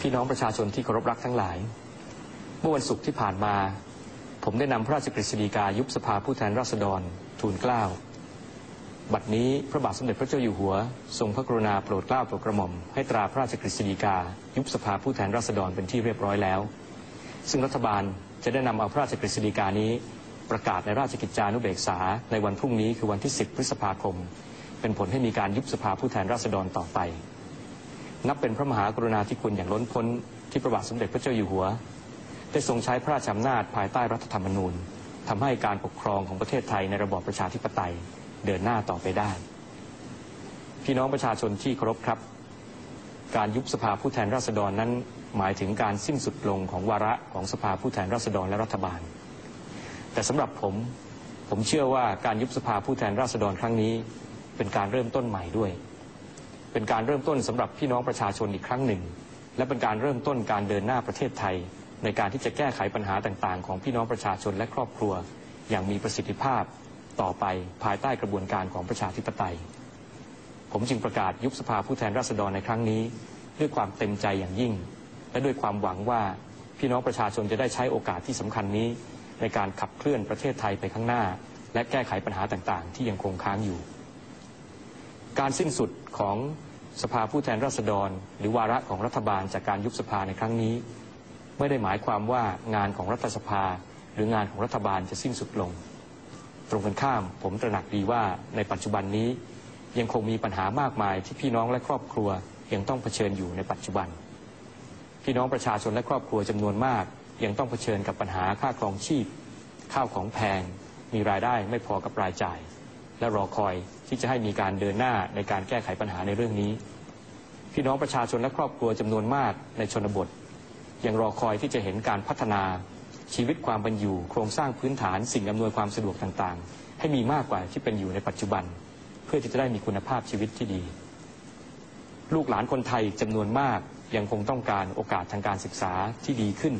พี่น้องประชาชนที่เคารพรักทั้งหลาย เมื่อวันศุกร์ที่ผ่านมา ผมได้นำพระราชกฤษฎีกายุบสภาผู้แทนราษฎรทูลเกล้า บัดนี้พระบาทสมเด็จพระเจ้าอยู่หัว ทรงพระกรุณาโปรดเกล้าโปรดกระหม่อมให้ตราพระราชกฤษฎีกา ยุบสภาผู้แทนราษฎรเป็นที่เรียบร้อยแล้ว ซึ่งรัฐบาลจะได้นำเอาพระราชกฤษฎีกานี้ประกาศในราชกิจจานุเบกษาในวันพรุ่งนี้คือวันที่ 10 พฤษภาคม เป็นผลให้มีการยุบสภาผู้แทนราษฎรต่อไป นับเป็นพระมหากรุณาธิคุณอย่างล้นพ้นที่พระบาทสมเด็จพระเจ้าอยู่หัว ได้ทรงใช้พระราชอำนาจภายใต้รัฐธรรมนูญทำให้การปกครองของประเทศไทยในระบอบประชาธิปไตยเดินหน้าต่อไปได้ พี่น้องประชาชนที่เคารพครับ การยุบสภาผู้แทนราษฎรนั้นหมายถึงการสิ้นสุดลงของวาระของสภาผู้แทนราษฎรและรัฐบาล แต่สำหรับผมผมเชื่อว่าการยุบสภาผู้แทนราษฎรครั้งนี้ เป็นการเริ่มต้นใหม่ด้วย เป็นการเริ่มต้นสำหรับพี่น้องประชาชนอีกครั้งหนึ่ง และเป็นการเริ่มต้นการเดินหน้าประเทศไทย ในการที่จะแก้ไขปัญหาต่างๆ ของพี่น้องประชาชนและครอบครัว อย่างมีประสิทธิภาพต่อไปภายใต้กระบวนการของประชาธิปไตย ผมจึงประกาศยุบสภาผู้แทนราษฎรในครั้งนี้ ด้วยความเต็มใจอย่างยิ่ง และด้วยความหวังว่าพี่น้องประชาชนจะได้ใช้โอกาสที่สำคัญนี้ ในการขับเคลื่อนประเทศไทยไปข้างหน้า และแก้ไขปัญหาต่างๆ ที่ยังคงค้างอยู่ การสิ้นสุดของสภาผู้แทนราษฎร หรือวาระของรัฐบาลจากการยุบสภาในครั้งนี้ ไม่ได้หมายความว่างานของรัฐสภา หรืองานของรัฐบาลจะสิ้นสุดลง ตรงกันข้ามผมตระหนักดีว่าในปัจจุบันนี้ยังคงมีปัญหามากมายที่พี่น้องและครอบครัวยังต้องเผชิญอยู่ในปัจจุบัน พี่น้องประชาชนและครอบครัวจำนวนมาก ยังต้องเผชิญกับปัญหาค่าครองชีพ ข้าวของแพง มีรายได้ไม่พอกับรายจ่าย และรอคอยที่จะให้มีการเดินหน้าในการแก้ไขปัญหาในเรื่องนี้ พี่น้องประชาชนและครอบครัวจำนวนมากในชนบท ยังรอคอยที่จะเห็นการพัฒนาชีวิตความเป็นอยู่ โครงสร้างพื้นฐานสิ่งอำนวยความสะดวกต่างๆ ให้มีมากกว่าที่เป็นอยู่ในปัจจุบัน เพื่อที่จะได้มีคุณภาพชีวิตที่ดี ลูกหลานคนไทยจำนวนมากยังคงต้องการโอกาสทางการศึกษาที่ดีขึ้น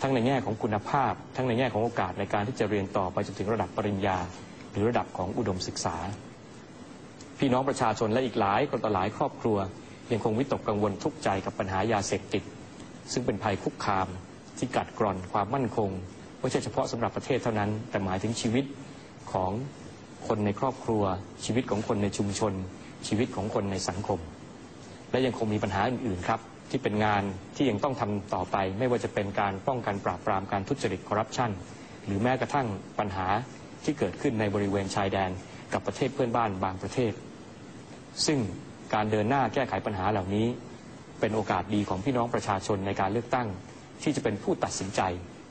ทั้งในแง่ของคุณภาพ ทั้งในแง่ของโอกาสในการที่จะเรียนต่อไปจนถึงระดับปริญญา หรือระดับของอุดมศึกษา พี่น้องประชาชนและอีกหลายคนต่อหลายครอบครัว ยังคงวิตกกังวลทุกข์ใจกับปัญหายาเสพติด ซึ่งเป็นภัยคุกคาม ที่กัดกร่อนความมั่นคงไม่ใช่เฉพาะสำหรับประเทศเท่านั้น แต่หมายถึงชีวิตของคนในครอบครัว ชีวิตของคนในชุมชน ชีวิตของคนในสังคม และยังคงมีปัญหาอื่นๆครับที่เป็นงานที่ยังต้องทำต่อไป ไม่ว่าจะเป็นการป้องกันปราบปรามการทุจริตคอร์รัปชันหรือแม้กระทั่งปัญหา ที่เกิดขึ้นในบริเวณชายแดนกับประเทศเพื่อนบ้านบางประเทศ ซึ่งการเดินหน้าแก้ไขปัญหาเหล่านี้ เป็นโอกาสดีของพี่น้องประชาชนในการเลือกตั้ง ที่จะเป็นผู้ตัดสินใจ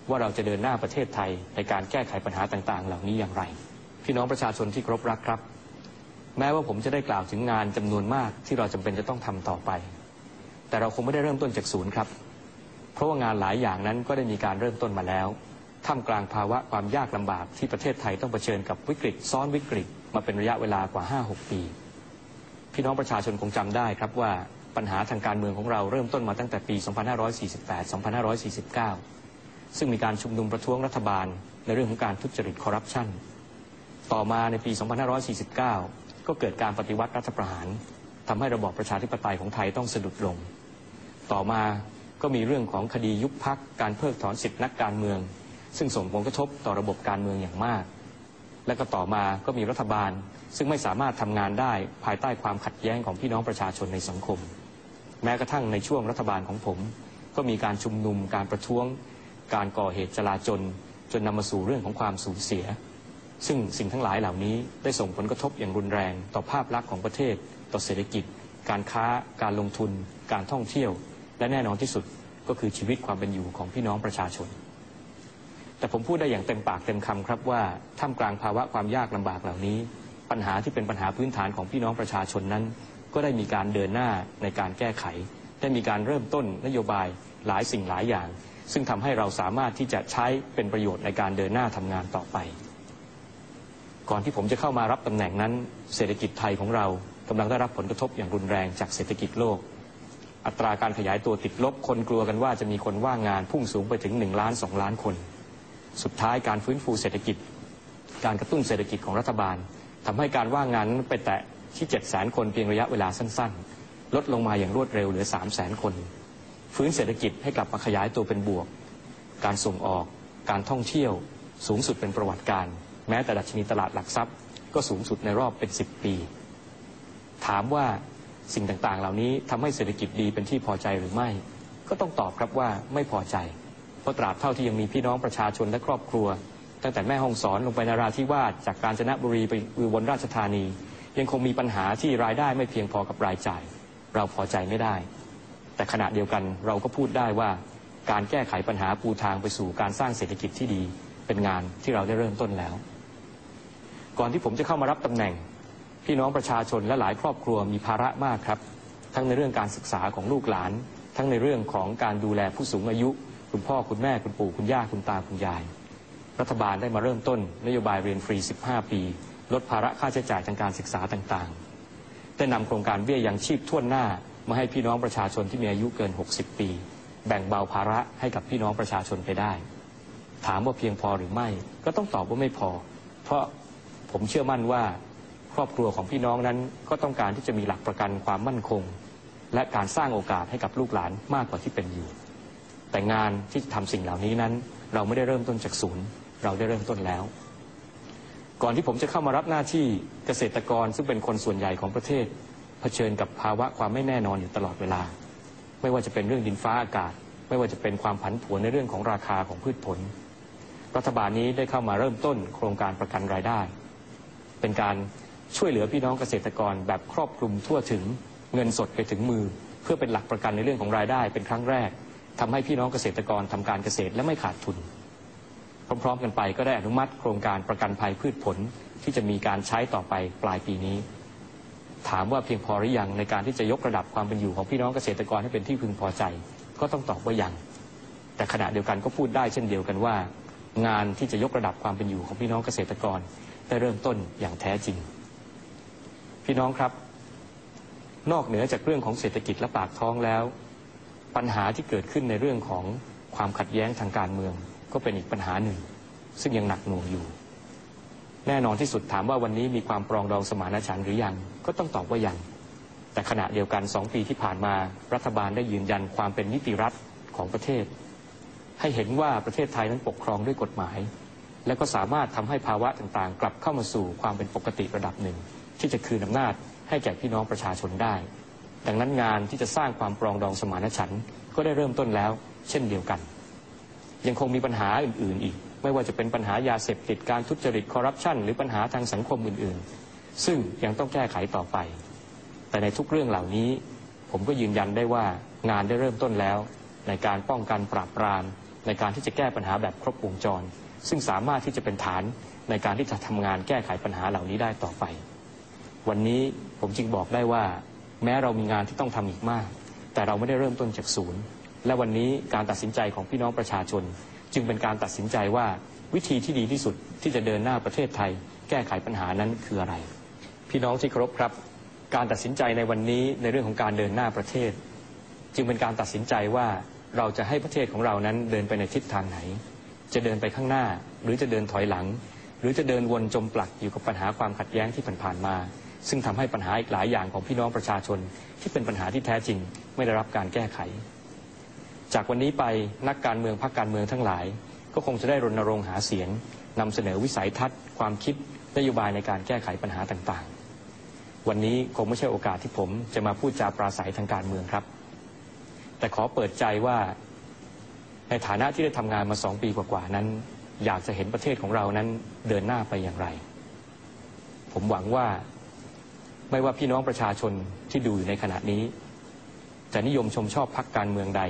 ว่าเราจะเดินหน้าประเทศไทยในการแก้ไขปัญหาต่างๆ เหล่านี้อย่างไร พี่น้องประชาชนที่ครพรักครับ แม้ว่าผมจะได้กล่าวถึงงานจำนวนมากที่เราจำเป็นจะต้องทำต่อไป แต่เราคงไม่ได้เริ่มต้นจากศูนย์ครับ เพราะว่างานหลายอย่างนั้นก็ได้มีการเริ่มต้นมาแล้ว ท่ามกลางภาวะความยากลำบากที่ประเทศไทยต้องเผชิญกับวิกฤต ซ้อนวิกฤต มาเป็นระยะเวลากว่า 5-6 ปี พี่น้องประชาชนคงจำได้ครับว่าปัญหาทางการเมืองของเราเริ่มต้นมาตั้งแต่ปี 2548-2549 ซึ่งมีการชุมนุมประท้วงรัฐบาล ในเรื่องของการทุจริตคอร์รัปชันต่อมาในปี 2549 ก็เกิดการปฏิวัติรัฐประหารทำให้ระบอบประชาธิปไตยของไทยต้องสะดุดลง ต่อมาก็มีเรื่องของคดียุบพักการเพิกถอนสิทธินักการเมือง ซึ่งส่งผลกระทบต่อระบบการเมืองอย่างมาก และก็ต่อมาก็มีรัฐบาล ซึ่งไม่สามารถทำงานได้ภายใต้ความขัดแย้งของพี่น้องประชาชนในสังคม แม้กระทั่งในช่วงรัฐบาลของผม ก็มีการชุมนุมการประท้วง การก่อเหตุจลาจลจนนำมาสู่เรื่องของความสูญเสีย ซึ่งสิ่งทั้งหลายเหล่านี้ได้ส่งผลกระทบอย่างรุนแรงต่อภาพลักษณ์ของประเทศ ต่อเศรษฐกิจ การค้า การลงทุน การท่องเที่ยว และแน่นอนที่สุดก็คือชีวิตความเป็นอยู่ของพี่น้องประชาชน แต่ผมพูดได้อย่างเต็มปากเต็มคำครับว่าท่ามกลางภาวะความยากลำบากเหล่านี้ ปัญหาที่เป็นปัญหาพื้นฐานของพี่น้องประชาชนนั้น ก็ได้มีการเดินหน้าในการแก้ไข ได้มีการเริ่มต้นนโยบายหลายสิ่งหลายอย่าง ซึ่งทำให้เราสามารถที่จะใช้เป็นประโยชน์ในการเดินหน้าทำงานต่อไป ก่อนที่ผมจะเข้ามารับตำแหน่งนั้น เศรษฐกิจไทยของเรากำลังได้รับผลกระทบอย่างรุนแรงจากเศรษฐกิจโลกอัตราการขยายตัวติดลบคนกลัวกันว่าจะมีคนว่างงานพุ่งสูงไปถึง1ล้าน2ล้านคน สุดท้ายการฟื้นฟูเศรษฐกิจ การกระตุ้นเศรษฐกิจของรัฐบาลทำให้การว่างงานนั้นไปแตะที่7 0 0 0 0 0คนเพียงระยะเวลาสั้น ๆ ลดลงมาอย่างรวดเร็วเหลือ 3 0 0 0 0 0 คน ฟื้นเศรษฐกิจให้กลับมาขยายตัวเป็นบวก การส่งออก การท่องเที่ยว สูงสุดเป็นประวัติการ แม้แต่ดัชนีตลาดหลักทรัพย์ ก็สูงสุดในรอบเป็น 10 ปี ถามว่าสิ่งต่างๆ เหล่านี้ทำให้เศรษฐกิจดีเป็นที่พอใจหรือไม่ ก็ต้องตอบครับว่าไม่พอใจ เพราะตราบเท่าที่ยังมีพี่น้องประชาชนและครอบครัว ตั้งแต่แม่ห้องสอนลงไปนราธิวาสจากกาญจนบุรีไปอุบลราชธานี ยังคงมีปัญหาที่รายได้ไม่เพียงพอกับรายจ่าย เราพอใจไม่ได้ แต่ขณะเดียวกันเราก็พูดได้ว่า การแก้ไขปัญหาปูทางไปสู่การสร้างเศรษฐกิจที่ดี เป็นงานที่เราได้เริ่มต้นแล้ว ก่อนที่ผมจะเข้ามารับตำแหน่ง พี่น้องประชาชนและหลายครอบครัวมีภาระมากครับ ทั้งในเรื่องการศึกษาของลูกหลาน ทั้งในเรื่องของการดูแลผู้สูงอายุ คุณพ่อคุณแม่คุณปู่คุณย่าคุณตาคุณยาย รัฐบาลได้มาเริ่มต้นนโยบายเรียนฟรี 15 ปี ลดภาระค่าใช้จ่ายทางการศึกษาต่างๆ ได้นำโครงการเบี้ยยังชีพทั่วหน้า มาให้พี่น้องประชาชนที่มีอายุเกิน 60 ปี แบ่งเบาภาระให้กับพี่น้องประชาชนไปได้ ถามว่าเพียงพอหรือไม่ ก็ต้องตอบว่าไม่พอ เพราะผมเชื่อมั่นว่าครอบครัวของพี่น้องนั้นก็ต้องการที่จะมีหลักประกันความมั่นคง และการสร้างโอกาสให้กับลูกหลานมากกว่าที่เป็นอยู่ แต่งานที่จะทำสิ่งเหล่านี้นั้น เราไม่ได้เริ่มต้นจากศูนย์ เราได้เริ่มต้นแล้ว ก่อนที่ผมจะเข้ามารับหน้าที่เกษตรกรซึ่งเป็นคนส่วนใหญ่ของประเทศ เผชิญกับภาวะความไม่แน่นอนอยู่ตลอดเวลา ไม่ว่าจะเป็นเรื่องดินฟ้าอากาศ ไม่ว่าจะเป็นความผันผวนในเรื่องของราคาของพืชผล รัฐบาลนี้ได้เข้ามาเริ่มต้นโครงการประกันรายได้ เป็นการช่วยเหลือพี่น้องเกษตรกรแบบครอบคลุมทั่วถึงเงินสดไปถึงมือ เพื่อเป็นหลักประกันในเรื่องของรายได้เป็นครั้งแรก ทำให้พี่น้องเกษตรกรทำการเกษตรและไม่ขาดทุน พร้อม ๆ กันไปก็ได้อนุมัติโครงการประกันภัยพืชผลที่จะมีการใช้ต่อไปปลายปีนี้ ถามว่าเพียงพอหรือยังในการที่จะยกระดับความเป็นอยู่ของพี่น้องเกษตรกรให้เป็นที่พึงพอใจ ก็ต้องตอบว่ายังแต่ขณะเดียวกันก็พูดได้เช่นเดียวกันว่า งานที่จะยกระดับความเป็นอยู่ของพี่น้องเกษตรกรได้เริ่มต้นอย่างแท้จริง พี่น้องครับ นอกเหนือจากเรื่องของเศรษฐกิจและปากท้องแล้ว ปัญหาที่เกิดขึ้นในเรื่องของความขัดแย้งทางการเมือง ก็เป็นอีกปัญหาหนึ่ง ซึ่งยังหนักหน่วงอยู่ แน่นอนที่สุดถามว่าวันนี้มีความปรองดองสมานฉันท์หรือยังก็ต้องตอบว่ายังแต่ขณะเดียวกันสองปีที่ผ่านมารัฐบาลได้ยืนยันความเป็นนิติรัฐของประเทศ ให้เห็นว่าประเทศไทยนั้นปกครองด้วยกฎหมาย และก็สามารถทำให้ภาวะต่างๆ กลับเข้ามาสู่ความเป็นปกติระดับหนึ่ง ที่จะคืนอำนาจให้แก่พี่น้องประชาชนได้ ดังนั้นงานที่จะสร้างความปรองดองสมานฉันท์ก็ได้เริ่มต้นแล้ว เช่นเดียวกัน ยังคงมีปัญหาอื่น ๆ อีก ไม่ว่าจะเป็นปัญหายาเสพติดการทุจริตคอร์รัปชันหรือปัญหาทางสังคมอื่น ๆ ซึ่งยังต้องแก้ไขต่อไป แต่ในทุกเรื่องเหล่านี้ ผมก็ยืนยันได้ว่างานได้เริ่มต้นแล้ว ในการป้องกันปราบปราม ในการที่จะแก้ปัญหาแบบครบวงจร ซึ่งสามารถที่จะเป็นฐานในการที่จะทำงานแก้ไขปัญหาเหล่านี้ได้ต่อไป วันนี้ผมจึงบอกได้ว่า แม้เรามีงานที่ต้องทำอีกมาก แต่เราไม่ได้เริ่มต้นจากศูนย์ และวันนี้การตัดสินใจของพี่น้องประชาชน จึงเป็นการตัดสินใจว่าวิธีที่ดีที่สุดที่จะเดินหน้าประเทศไทย แก้ไขปัญหานั้นคืออะไร พี่น้องที่เคารพครับ การตัดสินใจในวันนี้ในเรื่องของการเดินหน้าประเทศ จึงเป็นการตัดสินใจว่าเราจะให้ประเทศของเรานั้นเดินไปในทิศทางไหน จะเดินไปข้างหน้า หรือจะเดินถอยหลัง หรือจะเดินวนจมปลักอยู่กับปัญหาความขัดแย้งที่ผ่านๆมา ซึ่งทำให้ปัญหาอีกหลายอย่างของพี่น้องประชาชน ที่เป็นปัญหาที่แท้จริง ไม่ได้รับการแก้ไข จากวันนี้ไปนักการเมืองพรรคการเมืองทั้งหลาย ก็คงจะได้รณรงค์หาเสียงนำเสนอวิสัยทัศน์ ความคิดนโยบายในการแก้ไขปัญหาต่างๆ วันนี้คงไม่ใช่โอกาสที่ผมจะมาพูดจาปราศัยทางการเมืองครับ แต่ขอเปิดใจว่า ในฐานะที่ได้ทำงานมาสองปีกว่าๆนั้น อยากจะเห็นประเทศของเรานั้นเดินหน้าไปอย่างไร ผมหวังว่า ไม่ว่าพี่น้องประชาชนที่ดูอยู่ในขณะนี้ จะนิยมชมชอบพรรคการเมืองใด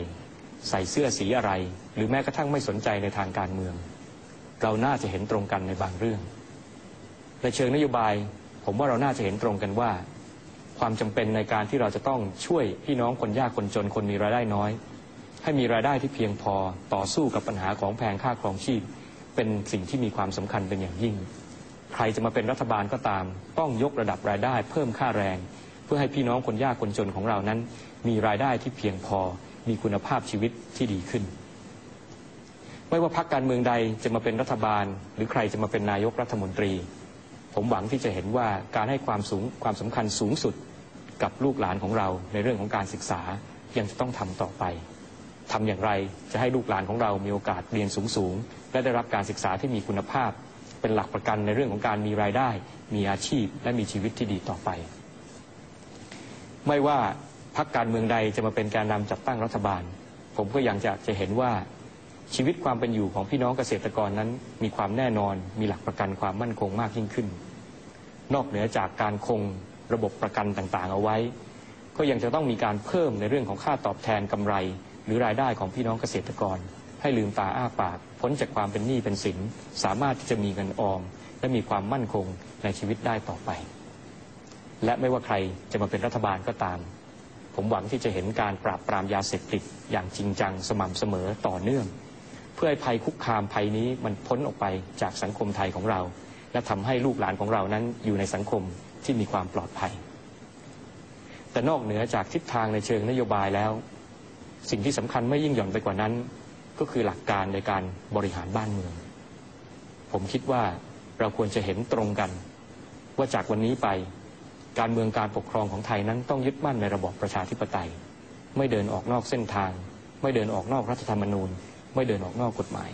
ใส่เสื้อสีอะไร หรือแม้กระทั่งไม่สนใจในทางการเมือง เราน่าจะเห็นตรงกันในบางเรื่องในเชิงนโยบาย ผมว่าเราน่าจะเห็นตรงกันว่า ความจำเป็นในการที่เราจะต้องช่วยพี่น้องคนยากคนจนคนมีรายได้น้อย ให้มีรายได้ที่เพียงพอต่อสู้กับปัญหาของแพงค่าครองชีพ เป็นสิ่งที่มีความสำคัญเป็นอย่างยิ่ง ใครจะมาเป็นรัฐบาลก็ตาม ต้องยกระดับรายได้ เพิ่มค่าแรง เพื่อให้พี่น้องคนยากคนจนของเรานั้น มีรายได้ที่เพียงพอ มีคุณภาพชีวิตที่ดีขึ้น ไม่ว่าพรรคการเมืองใดจะมาเป็นรัฐบาล หรือใครจะมาเป็นนายกรัฐมนตรี ผมหวังที่จะเห็นว่าการให้ความสูงความสำคัญสูงสุดกับลูกหลานของเราในเรื่องของการศึกษายังจะต้องทำต่อไปทำอย่างไรจะให้ลูกหลานของเรามีโอกาสเรียนสูงๆ และได้รับการศึกษาที่มีคุณภาพ เป็นหลักประกันในเรื่องของการมีรายได้ มีอาชีพ และมีชีวิตที่ดีต่อไป ไม่ว่าพรรคการเมืองใดจะมาเป็นแกนนำจัดตั้งรัฐบาล ผมก็ยังจะจะเห็นว่าชีวิตความเป็นอยู่ของพี่น้องเกษตรกรนั้น มีความแน่นอนมีหลักประกันความมั่นคงมากยิ่งขึ้น นอกเหนือจากการคงระบบประกันต่างๆ เอาไว้ ก็ยังจะต้องมีการเพิ่มในเรื่องของค่าตอบแทนกำไร หรือรายได้ของพี่น้องเกษตรกร ให้ลืมตาอ้าปากพ้นจากความเป็นหนี้เป็นสิน สามารถที่จะมีเงินออม และมีความมั่นคงในชีวิตได้ต่อไป และไม่ว่าใครจะมาเป็นรัฐบาลก็ตาม ผมหวังที่จะเห็นการปราบปรามยาเสพติดอย่างจริงจังสม่ำเสมอต่อเนื่อง เพื่อให้ภัยคุกคามภัยนี้มันพ้นออกไปจากสังคมไทยของเรา และทำให้ลูกหลานของเรานั้นอยู่ในสังคมที่มีความปลอดภัย แต่นอกเหนือจากทิศทางในเชิงนโยบายแล้ว สิ่งที่สำคัญไม่ยิ่งหย่อนไปกว่านั้น ก็คือหลักการในการบริหารบ้านเมือง ผมคิดว่าเราควรจะเห็นตรงกัน ว่าจากวันนี้ไปการเมืองการปกครองของไทยนั้นต้องยึดมั่นในระบอบประชาธิปไตย ไม่เดินออกนอกเส้นทาง ไม่เดินออกนอกรัฐธรรมนูญ ไม่เดินออกนอกกฎหมาย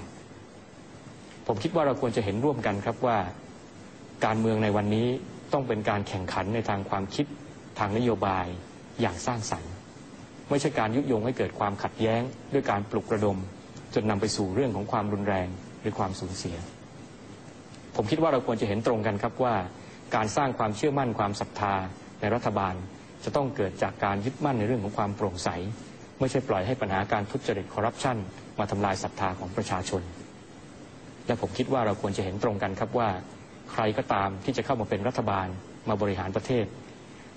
ผมคิดว่าเราควรจะเห็นร่วมกันครับว่า การเมืองในวันนี้ต้องเป็นการแข่งขันในทางความคิดทางนโยบายอย่างสร้างสรรค์ ไม่ใช่การยุยงให้เกิดความขัดแย้งด้วยการปลุกระดม จนนำไปสู่เรื่องของความรุนแรงหรือความสูญเสีย ผมคิดว่าเราควรจะเห็นตรงกันครับว่า การสร้างความเชื่อมั่นความศรัทธาในรัฐบาล จะต้องเกิดจากการยึดมั่นในเรื่องของความโปร่งใส ไม่ใช่ปล่อยให้ปัญหาการทุจริตคอร์รัปชันมาทำลายศรัทธาของประชาชน และผมคิดว่าเราควรจะเห็นตรงกันครับว่า ใครก็ตามที่จะเข้ามาเป็นรัฐบาลมาบริหารประเทศ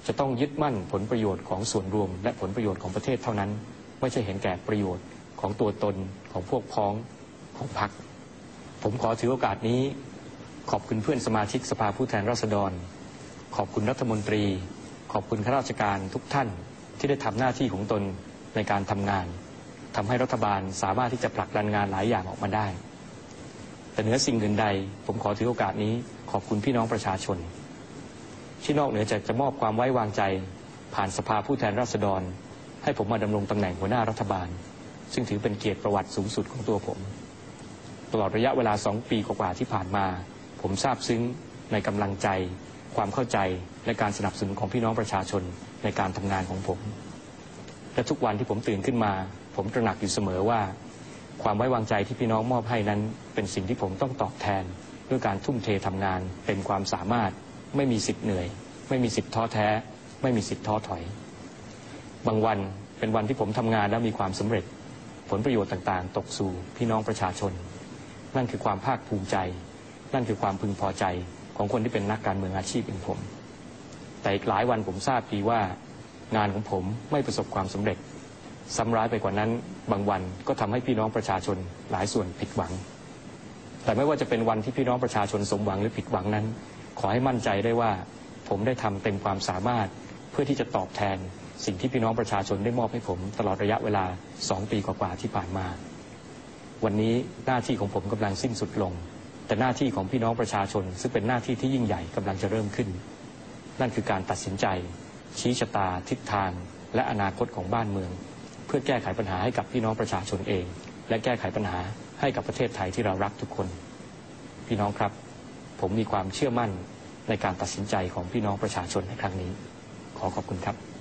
จะต้องยึดมั่นผลประโยชน์ของส่วนรวม และผลประโยชน์ของประเทศเท่านั้น ไม่ใช่เห็นแก่ประโยชน์ ของตัวตนของพวกพ้องของพรรคผมขอถือโอกาสนี้ ขอบคุณเพื่อนสมาชิกสภาผู้แทนราษฎร ขอบคุณรัฐมนตรี ขอบคุณข้าราชการทุกท่านที่ได้ทำหน้าที่ของตนในการทำงานทำให้รัฐบาลสามารถที่จะผลักดันงานหลายอย่างออกมาได้ แต่เหนือสิ่งอื่นใด ผมขอถือโอกาสนี้ ขอบคุณพี่น้องประชาชน ที่นอกเหนือจากจะมอบความไว้วางใจ ผ่านสภาผู้แทนราษฎร ให้ผมมาดำรงตำแหน่งหัวหน้ารัฐบาล ซึ่งถือเป็นเกียรติประวัติสูงสุดของตัวผม ตลอดระยะเวลาสองปีกว่าๆที่ผ่านมา ผมซาบซึ้งในกำลังใจ ความเข้าใจและการสนับสนุนของพี่น้องประชาชนในการทำงานของผม และทุกวันที่ผมตื่นขึ้นมา ผมตระหนักอยู่เสมอว่า ความไว้วางใจที่พี่น้องมอบให้นั้น เป็นสิ่งที่ผมต้องตอบแทนด้วยการทุ่มเททำงานเป็นความสามารถ ไม่มีสิทธิ์เหนื่อย ไม่มีสิทธิ์ท้อแท้ ไม่มีสิทธิ์ท้อถอย บางวันเป็นวันที่ผมทำงานแล้วมีความสำเร็จ ผลประโยชน์ต่างๆ ตกสู่พี่น้องประชาชน นั่นคือความภาคภูมิใจ นั่นคือความพึงพอใจของคนที่เป็นนักการเมืองอาชีพอย่างผม แต่อีกหลายวันผมทราบดีว่า งานของผมไม่ประสบความสำเร็จซ้ำร้ายไปกว่านั้นบางวันก็ทำให้พี่น้องประชาชนหลายส่วนผิดหวัง แต่ไม่ว่าจะเป็นวันที่พี่น้องประชาชนสมหวังหรือผิดหวังนั้น ขอให้มั่นใจได้ว่า ผมได้ทำเต็มความสามารถเพื่อที่จะตอบแทน สิ่งที่พี่น้องประชาชนได้มอบให้ผม ตลอดระยะเวลาสองปีกว่าๆที่ผ่านมา วันนี้หน้าที่ของผมกำลังสิ้นสุดลง แต่หน้าที่ของพี่น้องประชาชน ซึ่งเป็นหน้าที่ที่ยิ่งใหญ่กำลังจะเริ่มขึ้น นั่นคือการตัดสินใจ ชี้ชะตา ทิศทาง และอนาคตของบ้านเมือง เพื่อแก้ไขปัญหาให้กับพี่น้องประชาชนเอง และแก้ไขปัญหาให้กับประเทศไทยที่เรารักทุกคน พี่น้องครับ ผมมีความเชื่อมั่นในการตัดสินใจของพี่น้องประชาชนในครั้งนี้ ขอขอบคุณครับ